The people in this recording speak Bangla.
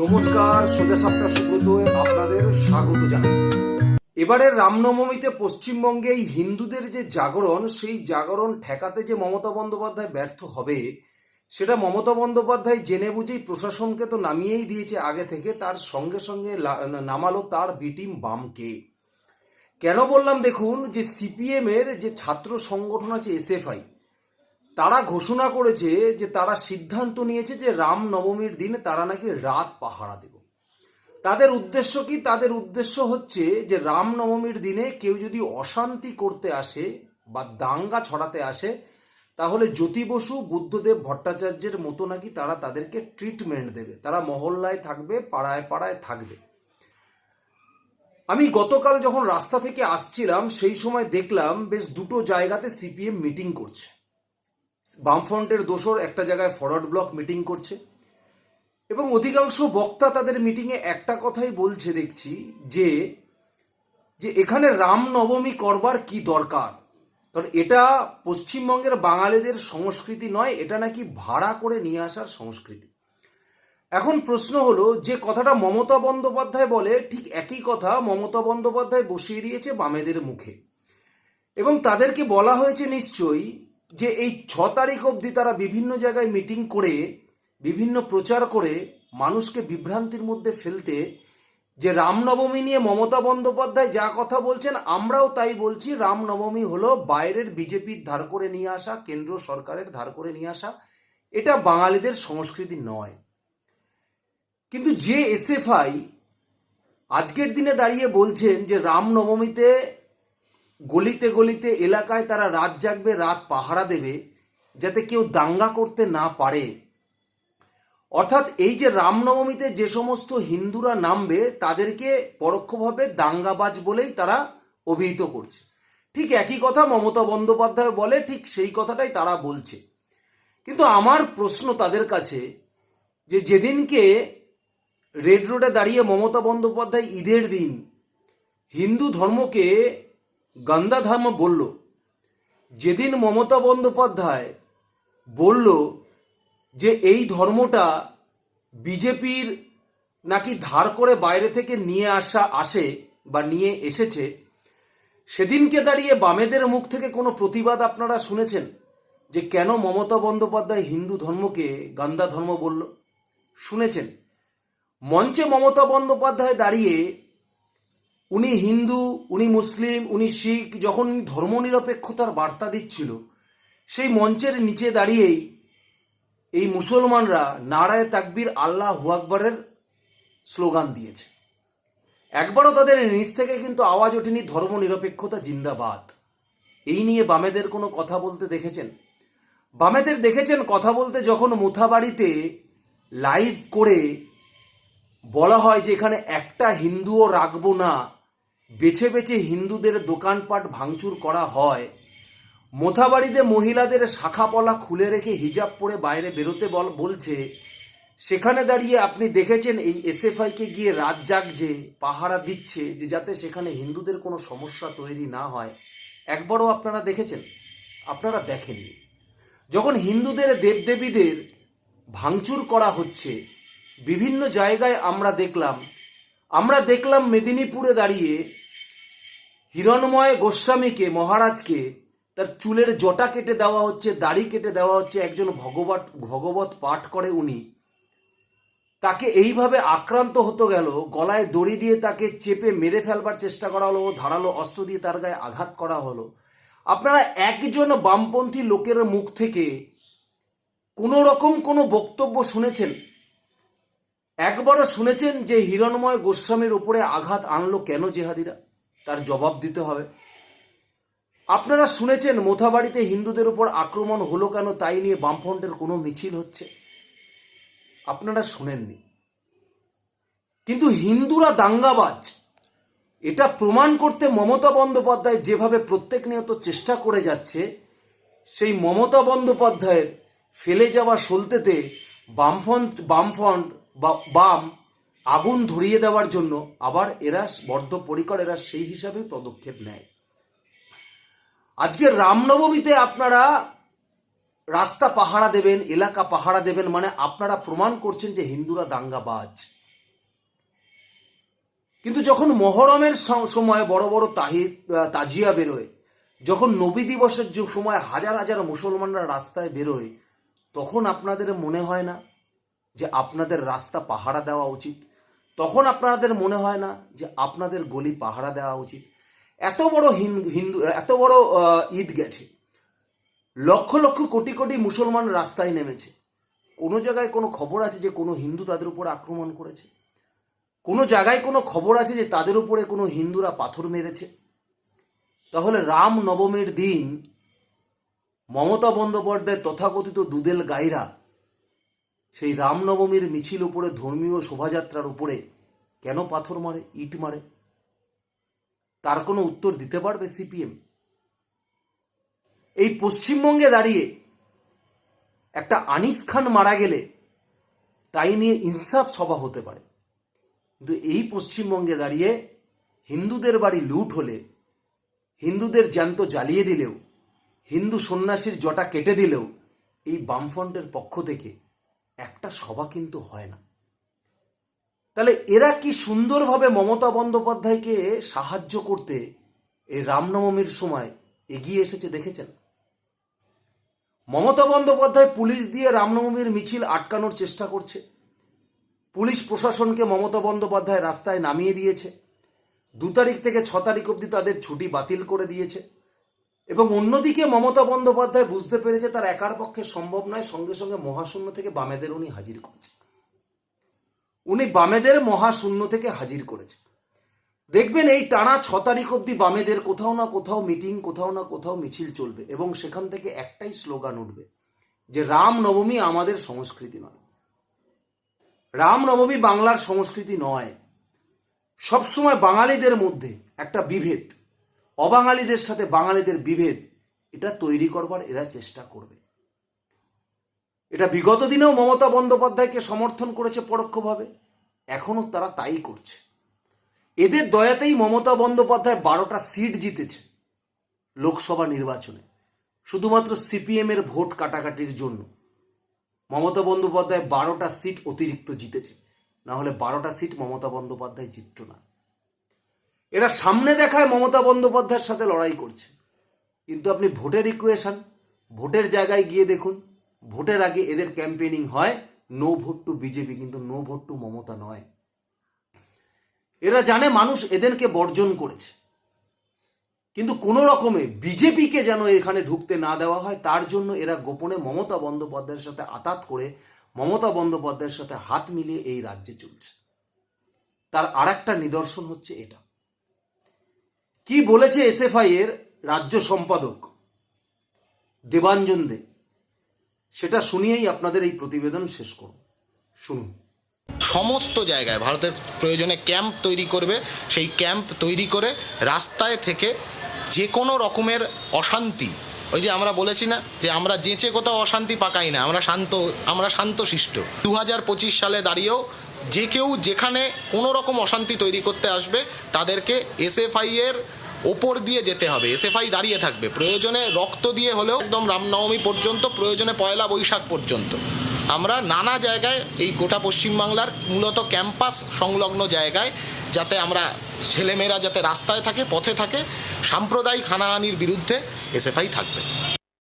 নমস্কার, সোজা সাপটা সুব্রতয়ে আপনাদের স্বাগত জানাই। এবারের রামনবমীতে পশ্চিমবঙ্গে এই হিন্দুদের যে জাগরণ, সেই জাগরণ ঠেকাতে যে মমতা বন্দ্যোপাধ্যায় ব্যর্থ হবে, সেটা মমতা বন্দ্যোপাধ্যায় জেনে বুঝেই প্রশাসনকে তো নামিয়েই দিয়েছে আগে থেকে, তার সঙ্গে সঙ্গে নামালো তার বিটিম বামকে। কেন বললাম দেখুন যে সিপিএম এর যে ছাত্র সংগঠন আছে এসএফআই তারা ঘোষণা করেছে যে তারা সিদ্ধান্ত নিয়েছে যে রাম নবমীর দিন তারা নাকি রাত পাহারা দেব। তাদের উদ্দেশ্য কি? তাদের উদ্দেশ্য হচ্ছে যে রাম নবমীর দিনে কেউ যদি অশান্তি করতে আসে বা দাঙ্গা ছড়াতে আসে, তাহলে জ্যোতি বসু, বুদ্ধদেব ভট্টাচার্যের মতো নাকি তারা তাদেরকে ট্রিটমেন্ট দেবে। তারা মহল্লায় থাকবে, পাড়ায় পাড়ায় থাকবে। আমি গতকাল যখন রাস্তা থেকে আসছিলাম, সেই সময় দেখলাম বেশ দুটো জায়গাতে সিপিএম মিটিং করছে। বামফ্রন্টের দোসর একটা জায়গায় ফরওয়ার্ড ব্লক মিটিং করছে। এবং অধিকাংশ বক্তা তাদের মিটিংয়ে একটা কথাই বলছে দেখছি, যে যে এখানে রামনবমী করবার কি দরকার? কারণ এটা পশ্চিমবঙ্গের বাঙালিদের সংস্কৃতি নয়, এটা নাকি ভাড়া করে নিয়ে আসার সংস্কৃতি। এখন প্রশ্ন হলো, যে কথাটা মমতা বন্দ্যোপাধ্যায় বলে, ঠিক একই কথা মমতা বন্দ্যোপাধ্যায় বসিয়ে দিয়েছে বামেদের মুখে। এবং তাদেরকে বলা হয়েছে নিশ্চয়ই যে এই ছ তারিখ অবধি তারা বিভিন্ন জায়গায় মিটিং করে, বিভিন্ন প্রচার করে মানুষকে বিভ্রান্তির মধ্যে ফেলতে, যে রামনবমী নিয়ে মমতা বন্দ্যোপাধ্যায় যা কথা বলছেন, আমরাও তাই বলছি, রামনবমী হলো বাইরের বিজেপির ধার করে নিয়ে আসা, কেন্দ্র সরকারের ধার করে নিয়ে আসা, এটা বাঙালিদের সংস্কৃতি নয়। কিন্তু যে এসএফআই আজকের দিনে দাঁড়িয়ে বলছেন যে রামনবমীতে গলিতে গলিতে এলাকায় তারা রাত জাগবে, রাত পাহারা দেবে, যাতে কেউ দাঙ্গা করতে না পারে। অর্থাৎ এই যে রামনবমীতে যে সমস্ত হিন্দুরা নামবে, তাদেরকে পরোক্ষভাবে দাঙ্গাবাজ বলেই তারা অভিহিত করছে। ঠিক একই কথা মমতা বন্দ্যোপাধ্যায় বলে, ঠিক সেই কথাটাই তারা বলছে। কিন্তু আমার প্রশ্ন তাদের কাছে যে যেদিনকে রেড রোডে দাঁড়িয়ে মমতা বন্দ্যোপাধ্যায় ঈদের দিন হিন্দু ধর্মকে গন্দা ধর্ম বলল, যেদিন মমতা বন্দ্যোপাধ্যায় বলল যে এই ধর্মটা বিজেপির নাকি ধার করে বাইরে থেকে নিয়ে আসা আসে বা নিয়ে এসেছে, সেদিনকে দাঁড়িয়ে বামেদের মুখ থেকে কোনো প্রতিবাদ আপনারা শুনেছেন যে কেন মমতা বন্দ্যোপাধ্যায় হিন্দু ধর্মকে গান্দা ধর্ম বলল? শুনেছেন। মঞ্চে মমতা বন্দ্যোপাধ্যায় দাঁড়িয়ে উনি হিন্দু, উনি মুসলিম, উনি শিখ, যখন ধর্মনিরপেক্ষতার বার্তা দিচ্ছিল, সেই মঞ্চের নিচে দাঁড়িয়েই এই মুসলমানরা নারায় তাকবীর আল্লাহ আকবরের স্লোগান দিয়েছে। একবারও তাদের নিচ থেকে কিন্তু আওয়াজ ওঠেনি, ধর্মনিরপেক্ষতা জিন্দাবাদ। এই নিয়ে বামেদের কোনো কথা বলতে দেখেছেন? বামেদের দেখেছেন কথা বলতে যখন মুথাবাড়িতে লাইভ করে বলা হয় যে এখানে একটা হিন্দুও রাখব না বেছে বেছে হিন্দুদের দোকানপাট ভাঙচুর করা হয়। মোথাবাড়িতে মহিলাদের শাখাপলা খুলে রেখে হিজাব পরে বাইরে বেরোতে বল, বলছে, সেখানে দাঁড়িয়ে আপনি দেখেছেন এই এসএফআইকে গিয়ে রাত জাগছে, পাহারা দিচ্ছে, যে যাতে সেখানে হিন্দুদের কোনো সমস্যা তৈরি না হয়। একবারও আপনারা দেখেছেন? আপনারা দেখেননি। যখন হিন্দুদের দেবদেবীদের ভাঙচুর করা হচ্ছে, বিভিন্ন জায়গায় আমরা দেখলাম আমরা দেখলাম মেদিনীপুরে দাঁড়িয়ে হিরণময় গোস্বামীকে, মহারাজকে তার চুলের জটা কেটে দেওয়া হচ্ছে, দাড়ি কেটে দেওয়া হচ্ছে, একজন ভগবত ভগবত পাঠ করে উনি। তাকে এইভাবে আক্রান্ত হতে গেল, গলায় দড়ি দিয়ে তাকে চেপে মেরে ফেলবার চেষ্টা করা হলো, ধারালো অস্ত্র দিয়ে তার গায়ে আঘাত করা হলো। আপনারা একজন বামপন্থী লোকের মুখ থেকে কোনো রকম কোনো বক্তব্য শুনেছেন? একবারও শুনেছেন যে হিরণময় গোস্বামীর উপরে আঘাত আনলো কেন জেহাদিরা? তার জবাব দিতে হবে। আপনারা শুনেছেন মোথাবাড়িতে হিন্দুদের উপর আক্রমণ হলো কেন তাই নিয়ে বামফ্রন্টের কোনো মিছিল হচ্ছে? আপনারা শুনেননি। কিন্তু হিন্দুরা দাঙ্গাবাজ। এটা প্রমাণ করতে মমতা বন্দ্যোপাধ্যায় যেভাবে প্রত্যেক নিয়ত চেষ্টা করে যাচ্ছে, সেই মমতা বন্দ্যোপাধ্যায়ের ফেলে যাওয়া সলতেতে বামফ্রন্ট বামফ্রন্ট বা বাম আগুন ধরিয়ে দেওয়ার জন্য আবার এরা বদ্ধপরিকর, এরা সেই হিসাবে পদক্ষেপ নেয়। আজকে রামনবমীতে আপনারা রাস্তা পাহারা দেবেন, এলাকা পাহারা দেবেন মানে আপনারা প্রমাণ করছেন যে হিন্দুরা দাঙ্গাবাজ। কিন্তু যখন মহরমের সময় বড় বড় তাহি তাজিয়া বেরোয়, যখন নবী দিবসের যে সময় হাজার হাজার মুসলমানরা রাস্তায় বেরোয়, তখন আপনাদের মনে হয় না যে আপনাদের রাস্তা পাহারা দেওয়া উচিত? তখন আপনাদের মনে হয় না যে আপনাদের গলি পাহারা দেওয়া উচিত? এত বড় হিন- হিন্দু, এত বড় ঈদ গেছে। লক্ষ লক্ষ, কোটি কোটি মুসলমান রাস্তায় নেমেছে। কোনো জায়গায় কোনো খবর আছে যে কোনো হিন্দু তাদের উপর আক্রমণ করেছে? কোনো জায়গায় কোনো খবর আছে যে তাদের উপরে কোনো হিন্দুরা পাথর মেরেছে? তাহলে রাম নবমীর দিন মমতা বন্দ্যোপাধ্যায় তথাকথিত দুদেল গাইরা সেই রামনবমীর মিছিল উপরে ধর্মীয় শোভাযাত্রার উপরে কেন পাথর মারে, ইট মারে? তার কোনো উত্তর দিতে পারবে সিপিএম? এই পশ্চিমবঙ্গে দাঁড়িয়ে একটা আনিস খান মারা গেলে তাই নিয়ে ইনসাফ সভা হতে পারে। কিন্তু এই পশ্চিমবঙ্গে দাঁড়িয়ে হিন্দুদের বাড়ি লুট হলে, হিন্দুদের জ্যান্ত জ্বালিয়ে দিলেও, হিন্দু সন্ন্যাসীর জটা কেটে দিলেও, এই বামফ্রন্টের পক্ষ থেকে একটা সভা কিন্তু হয় না। তাহলে এরা কি সুন্দরভাবে মমতা বন্দ্যোপাধ্যায়কে সাহায্য করতে এই রামনবমীর সময় এগিয়ে এসেছে দেখেছেন? মমতা বন্দ্যোপাধ্যায় পুলিশ দিয়ে রামনবমীর মিছিল আটকানোর চেষ্টা করছে। পুলিশ প্রশাসনকে মমতা বন্দ্যোপাধ্যায় রাস্তায় নামিয়ে দিয়েছে। দু তারিখ থেকে ছ তারিখ অবধি তাদের ছুটি বাতিল করে দিয়েছে। এবং অন্যদিকে মমতা বন্দ্যোপাধ্যায় বুঝতে পেরেছে তার একার পক্ষে সম্ভব নয়, সঙ্গে সঙ্গে মহাশূন্য থেকে বামেদের উনি হাজির করেছে। উনি বামেদের মহাশূন্য থেকে হাজির করেছে। দেখবেন এই টানা ছ তারিখ অবধি বামেদের কোথাও না কোথাও মিটিং, কোথাও না কোথাও মিছিল চলবে এবং সেখান থেকে একটাই স্লোগান উঠবে যে রাম নবমী আমাদের সংস্কৃতি নয়। রাম নবমী বাংলার সংস্কৃতি নয়। সবসময় বাঙালিদের মধ্যে একটা বিভেদ। অবাঙালিদের সাথে বাঙালিদের বিভেদ, এটা তৈরি করবার এরা চেষ্টা করবে। এটা বিগত দিনেও মমতা বন্দ্যোপাধ্যায়কে সমর্থন করেছে পরোক্ষভাবে, এখনও তারা তাই করছে। এদের দয়াতেই মমতা বন্দ্যোপাধ্যায় বারোটা সিট জিতেছে লোকসভা নির্বাচনে, শুধুমাত্র সিপিএম এর ভোট কাটাকাটির জন্য। মমতা বন্দ্যোপাধ্যায় বারোটা সিট অতিরিক্ত জিতেছে না হলে বারোটা সিট মমতা বন্দ্যোপাধ্যায় জিতত না। এরা সামনে দেখায় মমতা বন্দ্যোপাধ্যায়ের সাথে লড়াই করছে। কিন্তু আপনি ভোটের ইকুয়েশন ভোটের জায়গায় গিয়ে দেখুন, ভোটের আগে এদের ক্যাম্পেনিং হয় নো ভোট টু বিজেপি কিন্তু নো ভোট টু মমতা নয়। এরা জানে মানুষ এদেরকে বর্জন করেছে। কিন্তু কোনো রকমে বিজেপিকে যেন এখানে ঢুকতে না দেওয়া হয়, তার জন্য এরা গোপনে মমতা বন্দ্যোপাধ্যায়ের সাথে আতাত করে, মমতা বন্দ্যোপাধ্যায়ের সাথে হাত মিলিয়ে এই রাজ্যে চলছে। তার আর একটা নিদর্শন হচ্ছে এটা। কি বলেছে এসএফআই এর রাজ্য সম্পাদক? দেবাঞ্জন দে। সেটা শুনিয়েই আপনাদের এই প্রতিবেদন শেষ করব। শুনুন। সমস্ত জায়গায় ভারতের প্রয়োজনে ক্যাম্প তৈরি করবে। সেই ক্যাম্প তৈরি করে রাস্তায় থেকে যে কোনো রকমের অশান্তি, ওই যে আমরা বলেছি না যে আমরা যেচে কোথাও অশান্তি পাকাই না, আমরা শান্ত, আমরা শান্তশিষ্ট। দু হাজার পঁচিশ সালে দাঁড়িয়েও যে কেউ যেখানে কোনো রকম অশান্তি তৈরি করতে আসবে, তাদেরকে এসএফআই এর ওপর দিয়ে যেতে হবে, এসএফআই দাঁড়িয়ে থাকবে। প্রয়োজনে রক্ত দিয়ে হলেও একদম রামনবমী পর্যন্ত, প্রয়োজনে পয়লা বৈশাখ পর্যন্ত। আমরা নানা জায়গায় এই গোটা পশ্চিমবাংলার মূলত ক্যাম্পাস সংলগ্ন জায়গায় যাতে আমরা ছেলেমেয়েরা যাতে রাস্তায় থাকে, পথে থাকে, সাম্প্রদায়িক হানাহানির বিরুদ্ধে এসএফআই থাকবে।